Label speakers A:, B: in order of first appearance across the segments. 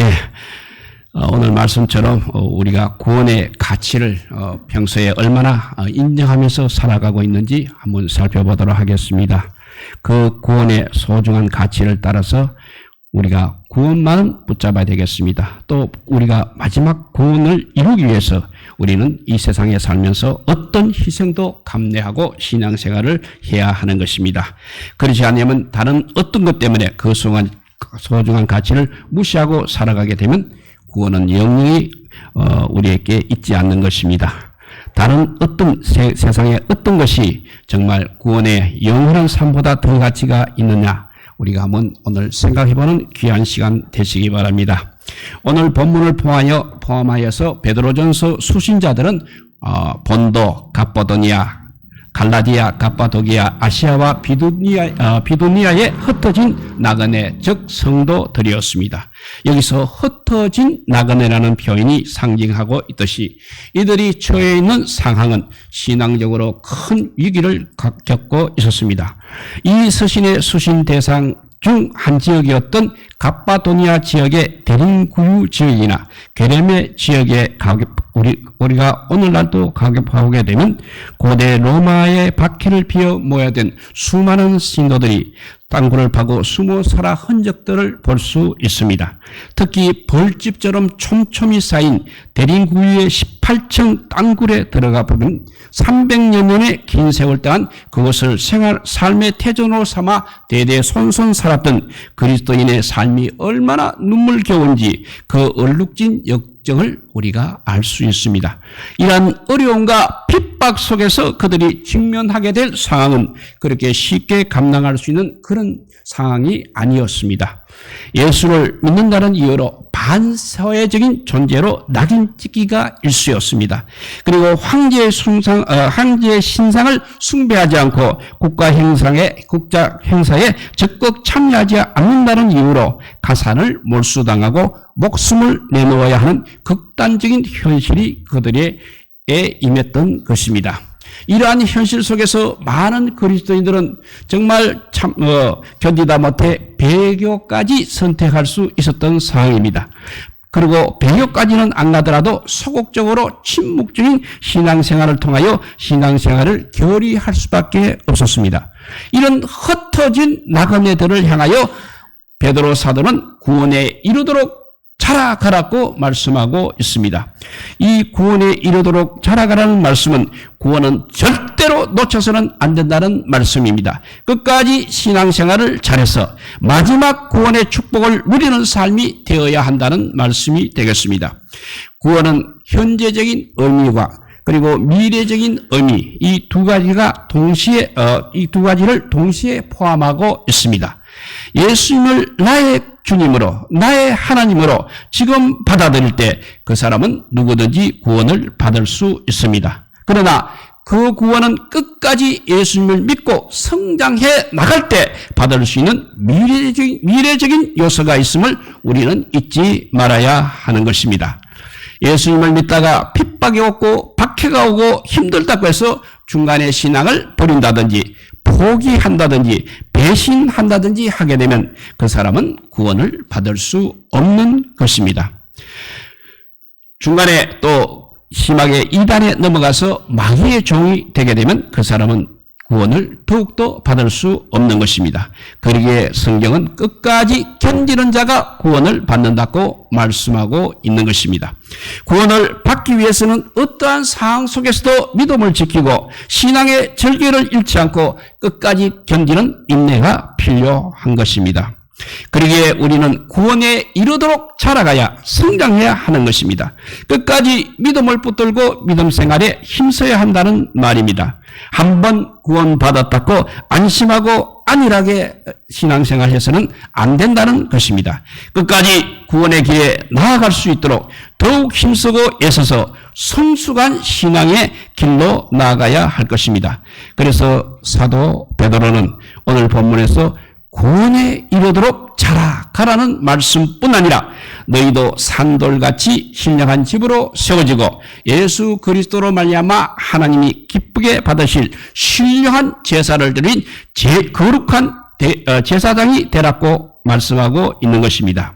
A: 예. 어, 오늘 말씀처럼 어, 우리가 구원의 가치를 어, 평소에 얼마나 어, 인정하면서 살아가고 있는지 한번 살펴보도록 하겠습니다. 그 구원의 소중한 가치를 따라서 우리가 구원만 붙잡아야 되겠습니다. 또 우리가 마지막 구원을 이루기 위해서 우리는 이 세상에 살면서 어떤 희생도 감내하고 신앙생활을 해야 하는 것입니다. 그렇지 않으면 다른 어떤 것 때문에 그 소중한, 소중한 가치를 무시하고 살아가게 되면 구원은 영영히 어, 우리에게 있지 않는 것입니다. 다른 어떤 세, 세상의 어떤 것이 정말 구원의 영원한 삶보다 더 가치가 있느냐 우리가 한번 오늘 생각해보는 귀한 시간 되시기 바랍니다. 오늘 본문을 포함하여 포함하여서 베드로전서 수신자들은 어, 본도, 갑보도니아, 갈라디아, 갑바도기아, 아시아와 비두니아, 어, 비두니아에 흩어진 나그네, 즉 성도들이었습니다. 여기서 흩어진 나그네라는 표현이 상징하고 있듯이 이들이 처해 있는 상황은 신앙적으로 큰 위기를 겪고 있었습니다. 이 서신의 수신 대상 중한 지역이었던 갑바도니아 지역의 대림구유 지역이나 게레메 지역에 우리, 우리가 오늘날도 가격하게 되면 고대 로마의 박해를 피워 모여든 수많은 신도들이 땅굴을 파고 숨어 살아 흔적들을 볼 수 있습니다. 특히 벌집처럼 촘촘히 쌓인 대림구유의 18층 땅굴에 들어가 보면 300여 년의 긴 세월 동안 그것을 생활, 삶의 태전으로 삼아 대대 손손 살았던 그리스도인의 삶이 얼마나 눈물겨운지 그 얼룩진 역 정을 우리가 알 수 있습니다. 이러한 어려움과 핍박 속에서 그들이 직면하게 될 상황은 그렇게 쉽게 감당할 수 있는 그런 상황이 아니었습니다. 예수를 믿는다는 이유로 반사회적인 존재로 낙인 찍기가 일수였습니다. 그리고 황제의 숭상, 어, 황제의 신상을 숭배하지 않고 국가 행사에, 국자 행사에 적극 참여하지 않는다는 이유로 가산을 몰수당하고 목숨을 내놓아야 하는 극단적인 현실이 그들의 에 임했던 것입니다. 이러한 현실 속에서 많은 그리스도인들은 정말 참 어, 견디다 못해 배교까지 선택할 수 있었던 상황입니다. 그리고 배교까지는 안 가더라도 소극적으로 침묵적인 신앙생활을 통하여 신앙생활을 결의할 수밖에 없었습니다. 이런 흩어진 나그네들을 향하여 베드로 사도는 구원에 이르도록 자라가라고 말씀하고 있습니다. 이 구원에 이르도록 자라가라는 말씀은 구원은 절대로 놓쳐서는 안 된다는 말씀입니다. 끝까지 신앙생활을 잘해서 마지막 구원의 축복을 누리는 삶이 되어야 한다는 말씀이 되겠습니다. 구원은 현재적인 의미와 그리고 미래적인 의미 이 두 가지가 동시에 어, 이 두 가지를 동시에 포함하고 있습니다. 예수님을 나의 주님으로 나의 하나님으로 지금 받아들일 때 그 사람은 누구든지 구원을 받을 수 있습니다. 그러나 그 구원은 끝까지 예수님을 믿고 성장해 나갈 때 받을 수 있는 미래적인, 미래적인 요소가 있음을 우리는 잊지 말아야 하는 것입니다. 예수님을 믿다가 핍박이 오고 박해가 오고 힘들다고 해서 중간에 신앙을 버린다든지 포기한다든지 배신한다든지 하게 되면 그 사람은 구원을 받을 수 없는 것입니다. 중간에 또 심하게 이단에 넘어가서 마귀의 종이 되게 되면 그 사람은 구원을 더욱더 받을 수 없는 것입니다. 그러기에 성경은 끝까지 견디는 자가 구원을 받는다고 말씀하고 있는 것입니다. 구원을 받기 위해서는 어떠한 상황 속에서도 믿음을 지키고 신앙의 절개를 잃지 않고 끝까지 견디는 인내가 필요한 것입니다. 그러기에 우리는 구원에 이르도록 자라가야 성장해야 하는 것입니다. 끝까지 믿음을 붙들고 믿음 생활에 힘써야 한다는 말입니다. 한번 구원받았다고 안심하고 안일하게 신앙생활해서는 안 된다는 것입니다. 끝까지 구원의 길에 나아갈 수 있도록 더욱 힘쓰고 애써서 성숙한 신앙의 길로 나아가야 할 것입니다. 그래서 사도 베드로는 오늘 본문에서 구원에 이르도록 자라가라는 말씀뿐 아니라 너희도 산돌같이 신령한 집으로 세워지고 예수 그리스도로 말미암아 하나님이 기쁘게 받으실 신령한 제사를 드린 제 거룩한 어, 제사장이 되라고 말씀하고 있는 것입니다.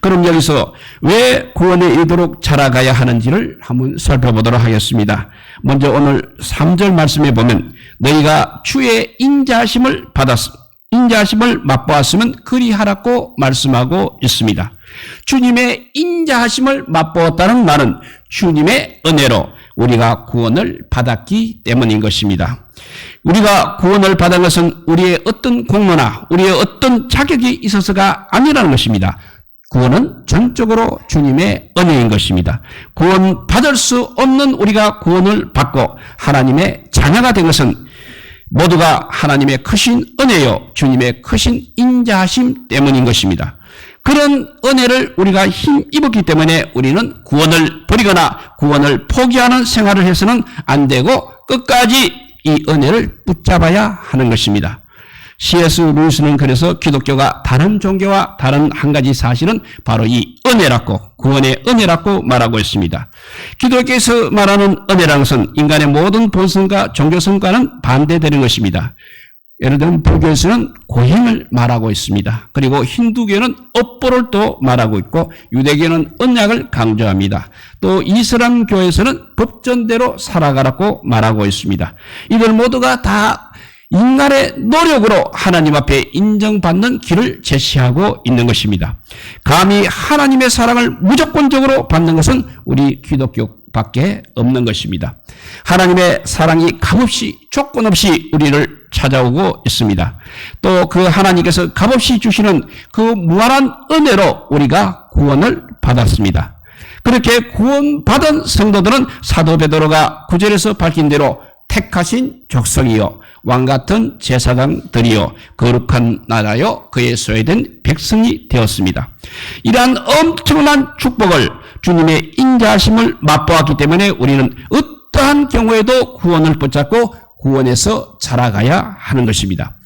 A: 그럼 여기서 왜 구원에 이르도록 자라가야 하는지를 한번 살펴보도록 하겠습니다. 먼저 오늘 3절 말씀에 보면 너희가 주의 인자하심을 받았 인자하심을 맛보았으면 그리하라고 말씀하고 있습니다. 주님의 인자하심을 맛보았다는 말은 주님의 은혜로 우리가 구원을 받았기 때문인 것입니다. 우리가 구원을 받은 것은 우리의 어떤 공로나 우리의 어떤 자격이 있어서가 아니라는 것입니다. 구원은 전적으로 주님의 은혜인 것입니다. 구원 받을 수 없는 우리가 구원을 받고 하나님의 자녀가 된 것은 모두가 하나님의 크신 은혜요 주님의 크신 인자하심 때문인 것입니다. 그런 은혜를 우리가 힘입었기 때문에 우리는 구원을 버리거나 구원을 포기하는 생활을 해서는 안 되고 끝까지 이 은혜를 붙잡아야 하는 것입니다. C.S. 루이스는 그래서 기독교가 다른 종교와 다른 한 가지 사실은 바로 이 은혜라고 구원의 은혜라고 말하고 있습니다. 기독교에서 말하는 은혜라는 것은 인간의 모든 본성과 종교성과는 반대되는 것입니다. 예를 들면 불교에서는 고행을 말하고 있습니다. 그리고 힌두교는 업보를 또 말하고 있고 유대교는 언약을 강조합니다. 또 이슬람교에서는 법전대로 살아가라고 말하고 있습니다. 이들 모두가 다 인간의 노력으로 하나님 앞에 인정받는 길을 제시하고 있는 것입니다. 감히 하나님의 사랑을 무조건적으로 받는 것은 우리 기독교 밖에 없는 것입니다. 하나님의 사랑이 값없이 조건 없이 우리를 찾아오고 있습니다. 또 그 하나님께서 값없이 주시는 그 무한한 은혜로 우리가 구원을 받았습니다. 그렇게 구원받은 성도들은 사도 베드로가 구절에서 밝힌 대로 택하신 족속이요 왕 같은 제사장들이요 거룩한 나라요 그에 소외된 백성이 되었습니다. 이러한 엄청난 축복을 주님의 인자하심을 맛보았기 때문에 우리는 어떠한 경우에도 구원을 붙잡고 구원에서 자라가야 하는 것입니다.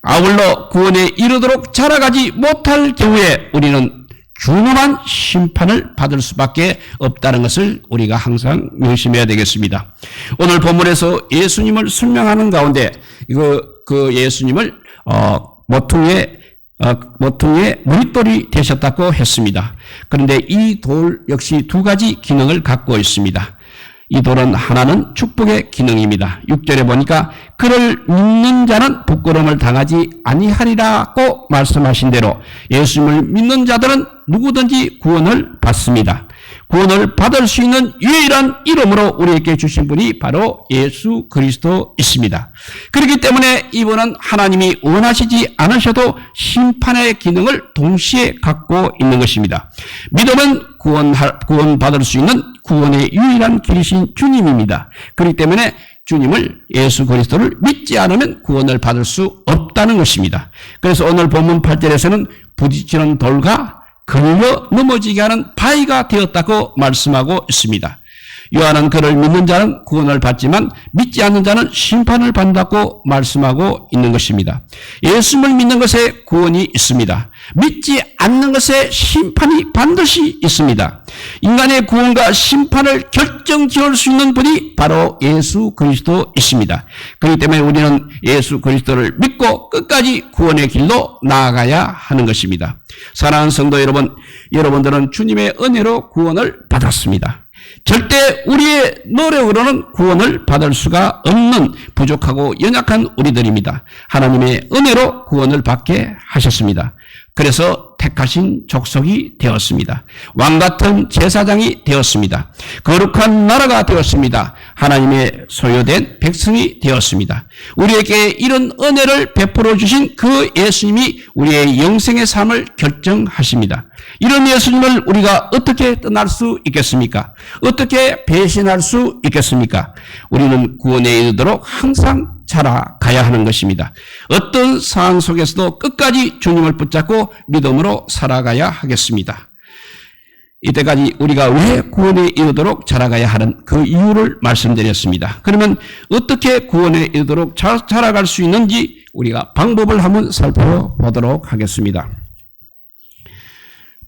A: 아울러 구원에 이르도록 자라가지 못할 경우에 우리는 준엄한 심판을 받을 수밖에 없다는 것을 우리가 항상 명심해야 되겠습니다. 오늘 본문에서 예수님을 설명하는 가운데 이거 그 예수님을 어 모퉁이에 어, 모퉁이에 머릿돌이 되셨다고 했습니다. 그런데 이 돌 역시 두 가지 기능을 갖고 있습니다. 이 돌은 하나는 축복의 기능입니다. 6절에 보니까 그를 믿는 자는 부끄러움을 당하지 아니하리라고 말씀하신 대로 예수님을 믿는 자들은 누구든지 구원을 받습니다. 구원을 받을 수 있는 유일한 이름으로 우리에게 주신 분이 바로 예수 그리스도이십니다. 그렇기 때문에 이분은 하나님이 원하시지 않으셔도 심판의 기능을 동시에 갖고 있는 것입니다. 믿음은 구원 구원받을 수 있는 구원의 유일한 길이신 주님입니다. 그렇기 때문에 주님을 예수 그리스도를 믿지 않으면 구원을 받을 수 없다는 것입니다. 그래서 오늘 본문 8절에서는 부딪히는 돌과 걸려 넘어지게 하는 바위가 되었다고 말씀하고 있습니다. 요한은 그를 믿는 자는 구원을 받지만 믿지 않는 자는 심판을 받는다고 말씀하고 있는 것입니다. 예수를 믿는 것에 구원이 있습니다. 믿지 않는 것에 심판이 반드시 있습니다. 인간의 구원과 심판을 결정 지을 수 있는 분이 바로 예수 그리스도이십니다. 그렇기 때문에 우리는 예수 그리스도를 믿고 끝까지 구원의 길로 나아가야 하는 것입니다. 사랑하는 성도 여러분, 여러분들은 주님의 은혜로 구원을 받았습니다. 절대 우리의 노력으로는 구원을 받을 수가 없는 부족하고 연약한 우리들입니다. 하나님의 은혜로 구원을 받게 하셨습니다. 그래서 택하신 족속이 되었습니다. 왕 같은 제사장이 되었습니다. 거룩한 나라가 되었습니다. 하나님의 소유된 백성이 되었습니다. 우리에게 이런 은혜를 베풀어 주신 그 예수님이 우리의 영생의 삶을 결정하십니다. 이런 예수님을 우리가 어떻게 떠날 수 있겠습니까? 어떻게 배신할 수 있겠습니까? 우리는 구원에 이르도록 항상 자라가야 하는 것입니다. 어떤 상황 속에서도 끝까지 주님을 붙잡고 믿음으로 살아가야 하겠습니다. 이때까지 우리가 왜 구원에 이르도록 자라가야 하는 그 이유를 말씀드렸습니다. 그러면 어떻게 구원에 이르도록 자라갈 수 있는지 우리가 방법을 한번 살펴보도록 하겠습니다.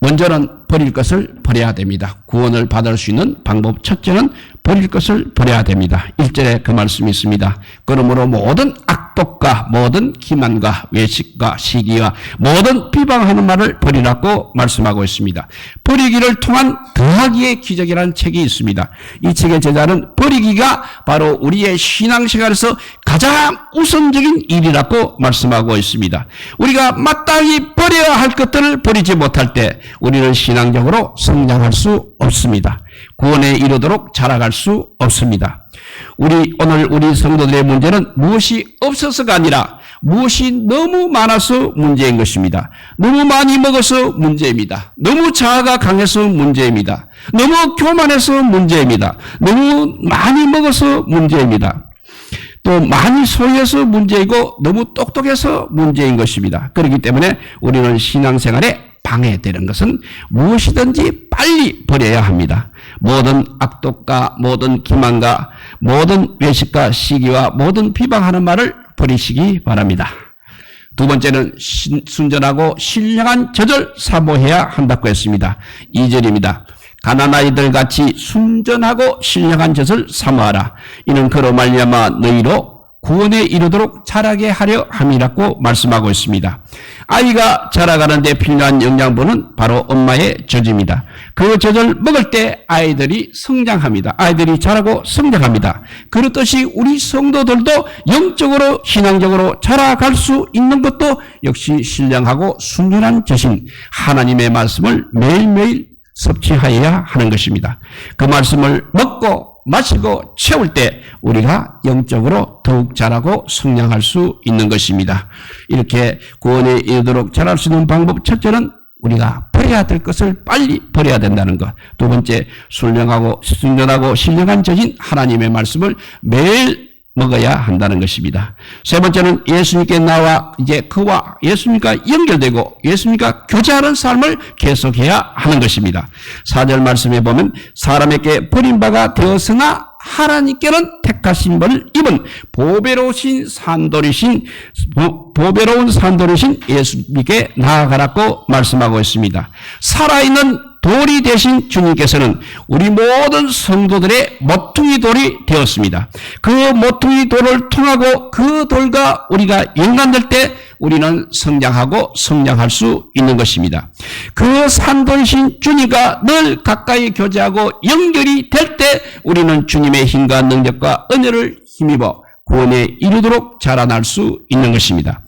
A: 먼저는 버릴 것을 버려야 됩니다. 구원을 받을 수 있는 방법 첫째는 버릴 것을 버려야 됩니다. 1절에 그 말씀이 있습니다. 그러므로 모든 악독 악독과 모든 기만과 외식과 시기와 모든 비방하는 말을 버리라고 말씀하고 있습니다. 버리기를 통한 더하기의 기적이라는 책이 있습니다. 이 책의 제자는 버리기가 바로 우리의 신앙생활에서 가장 우선적인 일이라고 말씀하고 있습니다. 우리가 마땅히 버려야 할 것들을 버리지 못할 때 우리는 신앙적으로 성장할 수 없습니다. 구원에 이르도록 자라갈 수 없습니다. 우리 오늘 우리 성도들의 문제는 무엇이 없어서가 아니라 무엇이 너무 많아서 문제인 것입니다. 너무 많이 먹어서 문제입니다. 너무 자아가 강해서 문제입니다. 너무 교만해서 문제입니다. 너무 많이 먹어서 문제입니다. 또 많이 소유해서 문제이고 너무 똑똑해서 문제인 것입니다. 그렇기 때문에 우리는 신앙생활에 방해되는 것은 무엇이든지 빨리 버려야 합니다. 모든 악독과 모든 기만과 모든 외식과 시기와 모든 비방하는 말을 버리시기 바랍니다. 두 번째는 신- 순전하고 신령한 젖을 사모해야 한다고 했습니다. 2절입니다. 가난아이들 같이 순전하고 신령한 젖을 사모하라. 이는 그로 말미암아 너희로 구원에 이르도록 자라게 하려 함이라고 말씀하고 있습니다. 아이가 자라가는데 필요한 영양분은 바로 엄마의 젖입니다. 그 젖을 먹을 때 아이들이 성장합니다. 아이들이 자라고 성장합니다. 그렇듯이 우리 성도들도 영적으로 신앙적으로 자라갈 수 있는 것도 역시 신령하고 순전한 젖인 하나님의 말씀을 매일매일 섭취하여야 하는 것입니다. 그 말씀을 먹고 마시고 채울 때 우리가 영적으로 더욱 자라고 성장할 수 있는 것입니다. 이렇게 구원에 이르도록 자랄 수 있는 방법 첫째는 우리가 버려야 될 것을 빨리 버려야 된다는 것. 두 번째, 순령하고 순전하고 신령한 저진 하나님의 말씀을 매일 먹어야 한다는 것입니다. 세 번째는 예수님께 나와 이제 그와 예수님과 연결되고 예수님과 교제하는 삶을 계속해야 하는 것입니다. 4절 말씀에 보면 사람에게 버림바가 되었으나 하나님께는 택하신 분을 입은 보배로우신 산돌이신 보- 보배로운 산돌이신 예수님께 나아가라고 말씀하고 있습니다. 살아있는 돌이 되신 주님께서는 우리 모든 성도들의 모퉁이 돌이 되었습니다. 그 모퉁이 돌을 통하고 그 돌과 우리가 연관될 때 우리는 성장하고 성장할 수 있는 것입니다. 그 산돌이신 주님과 늘 가까이 교제하고 연결이 될 때 우리는 주님의 힘과 능력과 은혜를 힘입어 구원에 이르도록 자라날 수 있는 것입니다.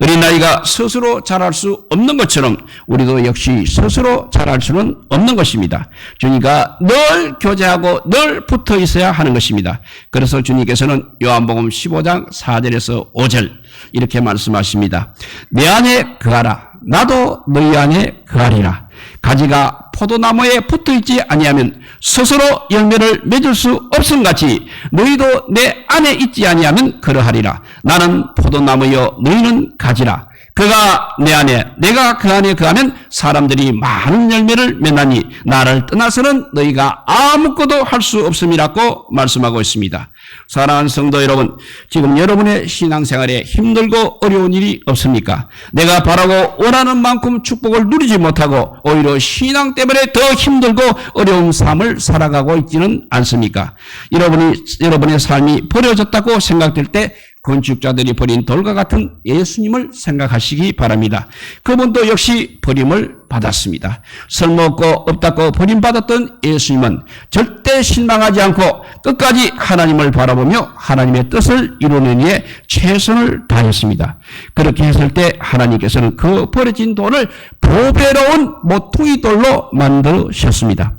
A: 어린아이가 스스로 자랄 수 없는 것처럼 우리도 역시 스스로 자랄 수는 없는 것입니다. 주님과 늘 교제하고 늘 붙어 있어야 하는 것입니다. 그래서 주님께서는 요한복음 15장 4절에서 5절 이렇게 말씀하십니다. 내 안에 거하라. 나도 너희 안에 거하리라. 가지가 포도나무에 붙어 있지 아니하면 스스로 열매를 맺을 수 없음 같이 너희도 내 안에 있지 아니하면 그러하리라. 나는 포도나무여 너희는 가지라. 그가 내 안에 내가 그 안에 그하면 사람들이 많은 열매를 맺나니 나를 떠나서는 너희가 아무것도 할 수 없음이라고 말씀하고 있습니다. 사랑하는 성도 여러분, 지금 여러분의 신앙생활에 힘들고 어려운 일이 없습니까? 내가 바라고 원하는 만큼 축복을 누리지 못하고 오히려 신앙 때문에 더 힘들고 어려운 삶을 살아가고 있지는 않습니까? 여러분이 여러분의 삶이 버려졌다고 생각될 때 건축자들이 버린 돌과 같은 예수님을 생각하시기 바랍니다. 그분도 역시 버림을 받았습니다. 쓸모없고 없다고 버림받았던 예수님은 절대 실망하지 않고 끝까지 하나님을 바라보며 하나님의 뜻을 이루는 일에 최선을 다했습니다. 그렇게 했을 때 하나님께서는 그 버려진 돌을 보배로운 모퉁이 돌로 만드셨습니다.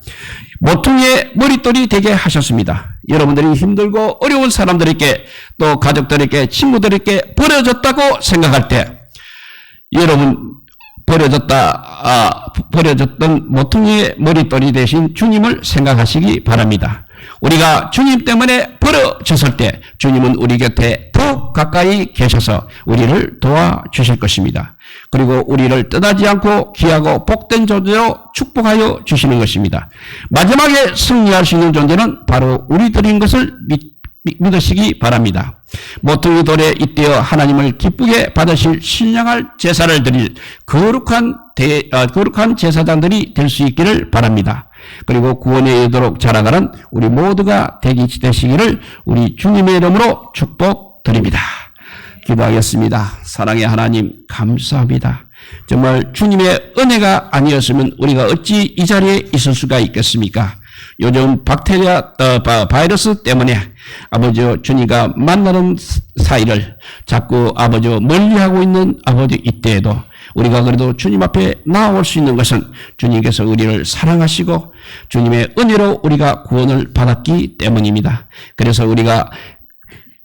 A: 모퉁이의 머릿돌이 되게 하셨습니다. 여러분들이 힘들고 어려운 사람들에게 또 가족들에게 친구들에게 버려졌다고 생각할 때 여러분 버려졌다 아, 버려졌던 모퉁이의 머릿돌이 되신 주님을 생각하시기 바랍니다. 우리가 주님 때문에 버려졌을 때 주님은 우리 곁에 더 가까이 계셔서 우리를 도와주실 것입니다. 그리고 우리를 떠나지 않고 귀하고 복된 존재로 축복하여 주시는 것입니다. 마지막에 승리할 수 있는 존재는 바로 우리들인 것을 믿, 믿으시기 바랍니다. 모퉁이 돌에 잇대어 하나님을 기쁘게 받으실 신령할 제사를 드릴 거룩한 대, 어, 거룩한 제사장들이 될 수 있기를 바랍니다. 그리고 구원에 이르도록 자라가는 우리 모두가 되기 되시기를 우리 주님의 이름으로 축복드립니다. 기도하겠습니다. 사랑의 하나님, 감사합니다. 정말 주님의 은혜가 아니었으면 우리가 어찌 이 자리에 있을 수가 있겠습니까? 요즘 박테리아, 어, 바, 바이러스 때문에 아버지 주님과 만나는 사이를 자꾸 아버지 멀리하고 있는 아버지 이때에도 우리가 그래도 주님 앞에 나올 수 있는 것은 주님께서 우리를 사랑하시고 주님의 은혜로 우리가 구원을 받았기 때문입니다. 그래서 우리가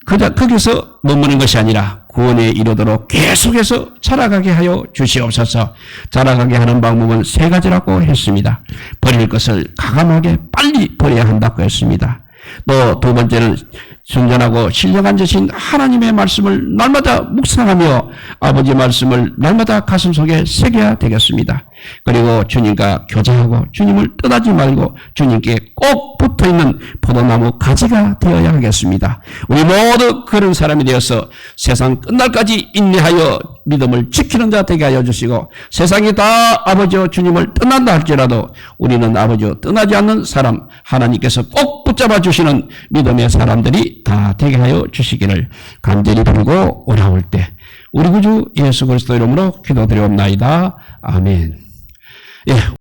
A: 그저 거기서 머무는 것이 아니라 구원에 이르도록 계속해서 자라가게 하여 주시옵소서. 자라가게 하는 방법은 세 가지라고 했습니다. 버릴 것을 가감하게 빨리 버려야 한다고 했습니다. 또 두 번째는 순전하고 신령한 자신 하나님의 말씀을 날마다 묵상하며 아버지 말씀을 날마다 가슴 속에 새겨야 되겠습니다. 그리고 주님과 교제하고 주님을 떠나지 말고 주님께 꼭 붙어 있는 포도나무 가지가 되어야 하겠습니다. 우리 모두 그런 사람이 되어서 세상 끝날까지 인내하여 믿음을 지키는 자 되게 하여 주시고 세상이 다 아버지와 주님을 떠난다 할지라도 우리는 아버지와 떠나지 않는 사람 하나님께서 꼭 붙잡아 주시는 믿음의 사람들이 다 되게 하여 주시기를 간절히 빌고 오라올 때 우리 구주 예수 그리스도 이름으로 기도드리옵나이다. 아멘. 예.